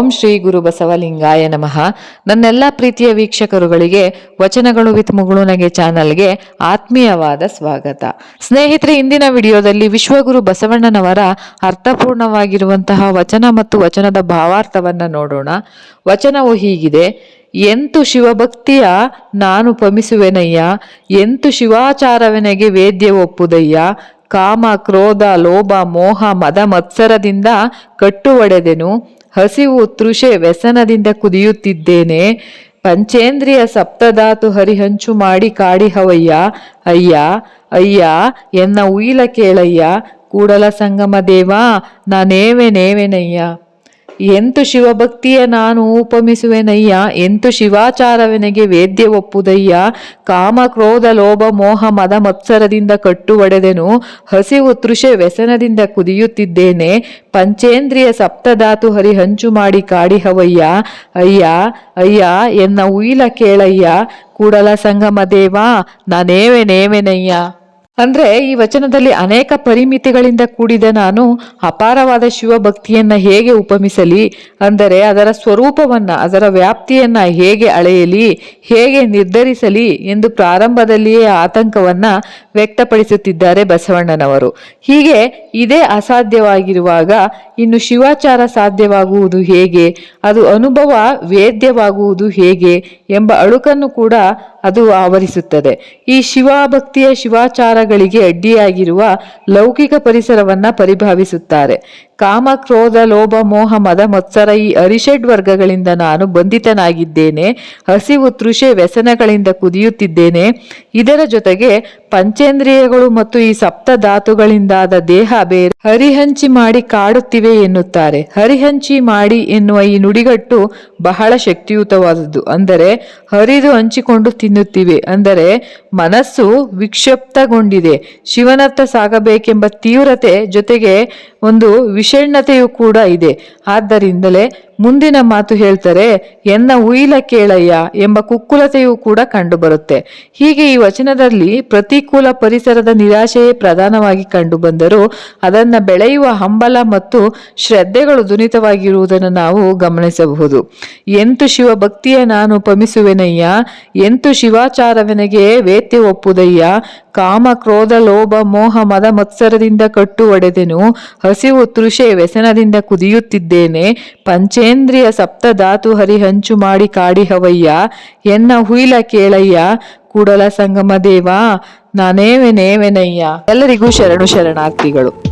ಓಂ ಶ್ರೀ ಗುರು ಬಸವಲಿಂಗಾಯ ನಮಃ. ನನ್ನೆಲ್ಲ ಪ್ರೀತಿಯ ವೀಕ್ಷಕರುಗಳಿಗೆ, ವಚನಗಳು ವಿತ್ ಮುಗುಳುನಗೆ ಚಾನಲ್ಗೆ ಆತ್ಮೀಯವಾದ ಸ್ವಾಗತ. ಸ್ನೇಹಿತರೆ, ಇಂದಿನ ವಿಡಿಯೋದಲ್ಲಿ ವಿಶ್ವಗುರು ಬಸವಣ್ಣನವರ ಅರ್ಥಪೂರ್ಣವಾಗಿರುವಂತಹ ವಚನ ಮತ್ತು ವಚನದ ಭಾವಾರ್ಥವನ್ನು ನೋಡೋಣ. ವಚನವು ಹೀಗಿದೆ, ಎಂತು ಶಿವಭಕ್ತಿಯ ನಾನು ಪಮಿಸುವೆನಯ್ಯ, ಎಂತು ಶಿವಾಚಾರವೆನಗೆ ವೇದ್ಯ ಒಪ್ಪುದಯ್ಯ, ಕಾಮ, ಕ್ರೋಧ, ಲೋಭ, ಮೋಹ, ಮದ, ಮತ್ಸರದಿಂದ ಕಟ್ಟು ಒಡೆದೆನು ಹಸಿವು ತೃಷೆ ವ್ಯಸನದಿಂದ ಕುದಿಯುತ್ತಿದ್ದೇನೆ. ಪಂಚೇಂದ್ರಿಯ ಸಪ್ತಧಾತು ಹರಿಹಂಚು ಮಾಡಿ ಕಾಡಿಹವಯ್ಯ. ಅಯ್ಯ ಅಯ್ಯ, ಎನ್ನ ಉಯಿಲ ಕೇಳಯ್ಯ. ಕೂಡಲ ಸಂಗಮ ದೇವಾ, ನಾನೇವೆ, ನೇವೆನಯ್ಯ. ಎಂತು ಶಿವಭಕ್ತಿಯ ನಾನು ಉಪಮಿಸುವೆನಯ್ಯ? ಎಂತು ಶಿವಾಚಾರವೆನಗೆ ವೇದ್ಯ ಒಪ್ಪುದಯ್ಯ? ಕಾಮ, ಕ್ರೋಧ, ಲೋಭ, ಮೋಹ, ಮದ, ಮತ್ಸರದಿಂದ ಕಟ್ಟು ಒಡೆದೆನು ಹಸಿವು, ತೃಷೆ, ವ್ಯಸನದಿಂದ ಕುದಿಯುತ್ತಿದ್ದೇನೆ? ಪಂಚೇಂದ್ರಿಯ ಸಪ್ತಧಾತು ಹರಿ ಹಂಚು ಮಾಡಿ ಕಾಡಿಹವಯ್ಯ ಅಯ್ಯ ಅಯ್ಯ, ಎನ್ನ ಉಯಿಲ ಕೇಳಯ್ಯ? ಕೂಡಲ ಸಂಗಮ ದೇವಾ, ನಾನೇವೆ, ನೇವೆನಯ್ಯ? ಅಂದ್ರೆ ಈ ವಚನದಲ್ಲಿ ಅನೇಕ ಪರಿಮಿತಿಗಳಿಂದ ಕೂಡಿದ ನಾನು ಅಪಾರವಾದ ಶಿವಭಕ್ತಿಯನ್ನ ಹೇಗೆ ಉಪಮಿಸಲಿ, ಅಂದರೆ ಅದರ ಸ್ವರೂಪವನ್ನ, ಅದರ ವ್ಯಾಪ್ತಿಯನ್ನ ಹೇಗೆ ಅಳೆಯಲಿ, ಹೇಗೆ ನಿರ್ಧರಿಸಲಿ ಎಂದು ಪ್ರಾರಂಭದಲ್ಲಿಯೇ ಆತಂಕವನ್ನ ವ್ಯಕ್ತಪಡಿಸುತ್ತಿದ್ದಾರೆ ಬಸವಣ್ಣನವರು. ಹೀಗೆ ಇದೇ ಅಸಾಧ್ಯವಾಗಿರುವಾಗ ಇನ್ನು ಶಿವಾಚಾರ ಸಾಧ್ಯವಾಗುವುದು ಹೇಗೆ, ಅದು ಅನುಭವ ವೇದ್ಯವಾಗುವುದು ಹೇಗೆ ಎಂಬ ಅಳುಕನ್ನು ಕೂಡ ಅದು ಆವರಿಸುತ್ತದೆ. ಈ ಶಿವಭಕ್ತಿಯ ಶಿವಾಚಾರಗಳಿಗೆ ಅಡ್ಡಿಯಾಗಿರುವ ಲೌಕಿಕ ಪರಿಸರವನ್ನ ಪರಿಭಾವಿಸುತ್ತಾರೆ. ಕಾಮ ಕ್ರೋಧ ಲೋಭ, ಮೋಹ, ಮದ, ಮತ್ಸರ ಈ ಅರಿಷಡ್ ವರ್ಗಗಳಿಂದ ನಾನು ಬಂಧಿತನಾಗಿದ್ದೇನೆ. ಹಸಿವು, ತೃಷೆ, ವ್ಯಸನಗಳಿಂದ ಕುದಿಯುತ್ತಿದ್ದೇನೆ. ಇದರ ಜೊತೆಗೆ ಪಂಚೇಂದ್ರಿಯಗಳು ಮತ್ತು ಈ ಸಪ್ತ ಧಾತುಗಳಿಂದಾದ ದೇಹ ಬೇರೆ ಹರಿಹಂಚಿ ಮಾಡಿ ಕಾಡುತ್ತಿವೆ ಎನ್ನುತ್ತಾರೆ. ಹರಿಹಂಚಿ ಮಾಡಿ ಎನ್ನುವ ಈ ನುಡಿಗಟ್ಟು ಬಹಳ ಶಕ್ತಿಯುತವಾದದ್ದು. ಅಂದರೆ ಹರಿದು ಹಂಚಿಕೊಂಡು ತಿನ್ನುತ್ತಿವೆ. ಅಂದರೆ ಮನಸ್ಸು ವಿಕ್ಷಿಪ್ತಗೊಂಡಿದೆ. ಶಿವನತ್ತ ಸಾಗಬೇಕೆಂಬ ತೀವ್ರತೆ ಜೊತೆಗೆ ಒಂದು ವಿಷಣ್ಣತೆಯೂ ಕೂಡ ಇದೆ. ಆದ್ದರಿಂದಲೇ ಮುಂದಿನ ಮಾತು ಹೇಳ್ತಾರೆ, ಎನ್ನ ಉಯಿಲ ಕೇಳಯ್ಯ ಎಂಬ ಕುಕ್ಕುಲತೆಯೂ ಕೂಡ ಕಂಡುಬರುತ್ತೆ. ಹೀಗೆ ಈ ವಚನದಲ್ಲಿ ಪ್ರತಿಕೂಲ ಪರಿಸರದ ನಿರಾಶೆಯೇ ಪ್ರಧಾನವಾಗಿ ಕಂಡುಬಂದರೂ ಅದನ್ನ ಬೆಳೆಯುವ ಹಂಬಲ ಮತ್ತು ಶ್ರದ್ಧೆಗಳು ದುನಿತವಾಗಿರುವುದನ್ನು ನಾವು ಗಮನಿಸಬಹುದು. ಎಂತು ಶಿವಭಕ್ತಿಯ ನಾನು ಪಮಿಸುವೆನಯ್ಯ ಎಂತು ಶಿವಾಚಾರವೆನಗೆ ವೇತ್ಯ ಒಪ್ಪುದಯ್ಯ, ಕಾಮ, ಕ್ರೋಧ, ಲೋಭ, ಮೋಹ, ಮದ, ಮತ್ಸರದಿಂದ ಕಟ್ಟು ಒಡೆದೆನು ಹಸಿವು, ತೃಷೆ ವ್ಯಸನದಿಂದ ಕುದಿಯುತ್ತಿದ್ದೇನೆ. ಪಂಚೇಂದ್ರಿಯ ಸಪ್ತಧಾತು ಹರಿಹಂಚು ಮಾಡಿ ಕಾಡಿ ಹವಯ್ಯ. ಎನ್ನ ಹುಯಿಲ ಕೇಳಯ್ಯ. ಕೂಡಲ ಸಂಗಮ ದೇವಾ. ನಾನೇವೆನೇವೆನಯ್ಯ. ಎಲ್ಲರಿಗೂ ಶರಣು ಶರಣಾರ್ಥಿಗಳು.